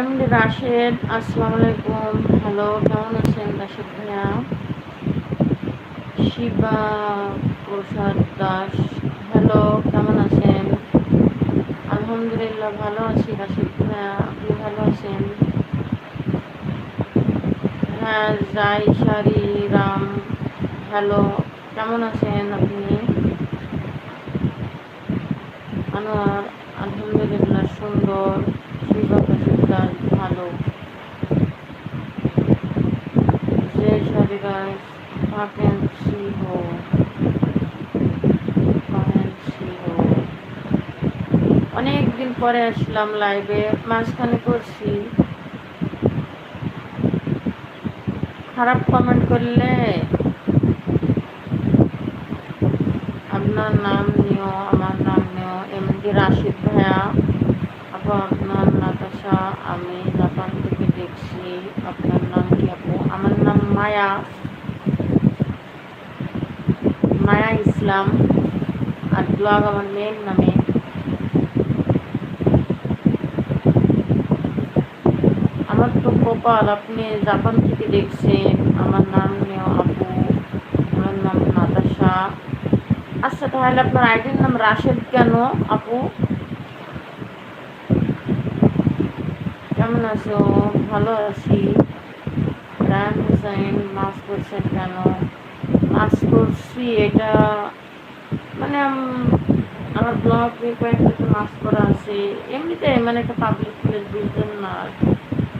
এমনি রাশেদ, আসসালামু আলাইকুম। হ্যালো কেমন আছেন রাশেদ ভাইয়া? শিবা প্রসাদ দাস। হ্যালো কেমন আছেন? আলহামদুলিল্লাহ ভালো আছি রাশেদ ভাইয়া। আপনি ভালো আছেন? হ্যাঁ যাই সারি রাম। হ্যালো কেমন আছেন আপনি? আনোয়ার, আলহামদুলিল্লাহ, সুন্দর। প্রসাদ ভালো। যে অনেক দিন পরে আসলাম লাইভে মাঝখানে করছি। খারাপ কমেন্ট করলে আপনার নাম নিও আমার নাম নিও এমনি রাশিদ ভাইয়া আপু আপনার নাতাশা আমি জাপান থেকে দেখছি, আপনার নাম কি আপু? আমার নাম মায়া। মায়া ইসলাম। আর ব্লগ আমার মেয়ের নামে। আমার তো কপাল, আপনি জাপান থেকে দেখছেন। আমার নাম নিও আপু। আমার নাম নাতাশা। আচ্ছা তাহলে আপনার আইডির নাম রাশেদ কেন, আপু? কেমন আছো? ভালো আছি। রায়ন হুসাইন মাছ করছেন কেন? মাছ করছি এটা মানে আমার ব্লগে কয়েকটা মাছ করা আছে। এমনিতে মানে একটা পাবলিক প্লেস বুঝতেন না।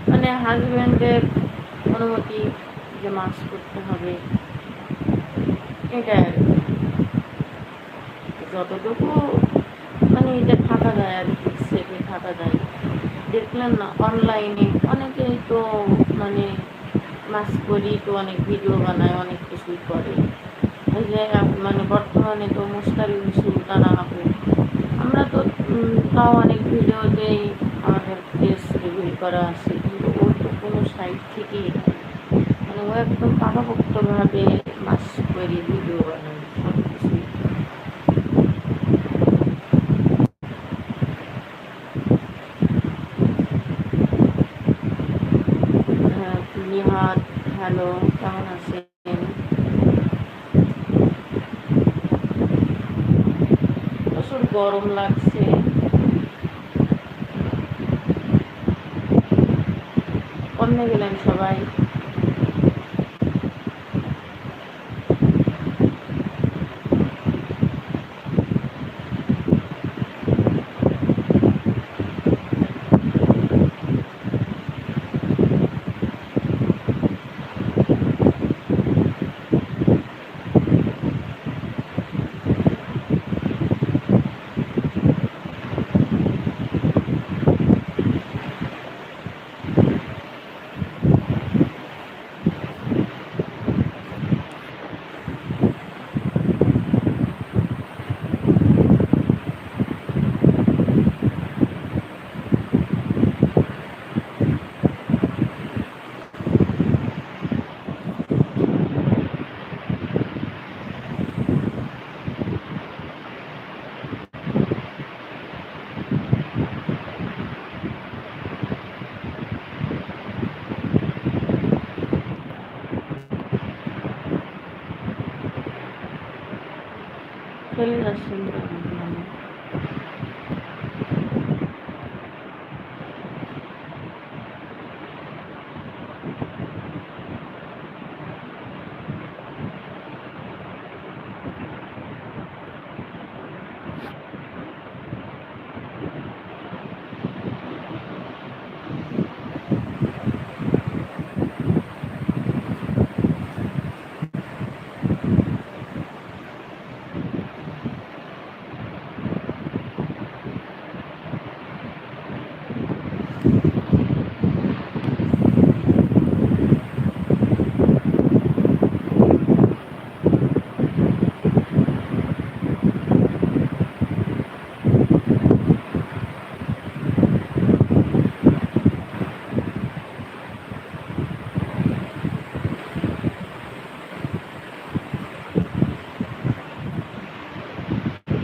মানে হাজব্যান্ডের অনুমতি যে মাছ করতে হবে। আর যতটুকু মানে এটা থাকা যায় আর কি সেভে থাকা যায়। দেখলেন না অনলাইনে অনেকেই তো মানে মাছ করি তো অনেক ভিডিও বানায়, অনেক কিছুই করে। এই যে মানে বর্তমানে তো মুস্তারি সুলতানা আপু আমরা তো তাও অনেক ভিডিওতেই আমাদের ফেস রিভিল করা আছে, কিন্তু ওর তো কোনো সাইড থেকেই মানে ও একদম পাকাপোক্তভাবে মাছ করি ভিডিও বানায়। সব হ্যালো কেমন আছেন? প্রচুর গরম লাগছে। কমে গেলেন সবাই Full lesson program. Thank you.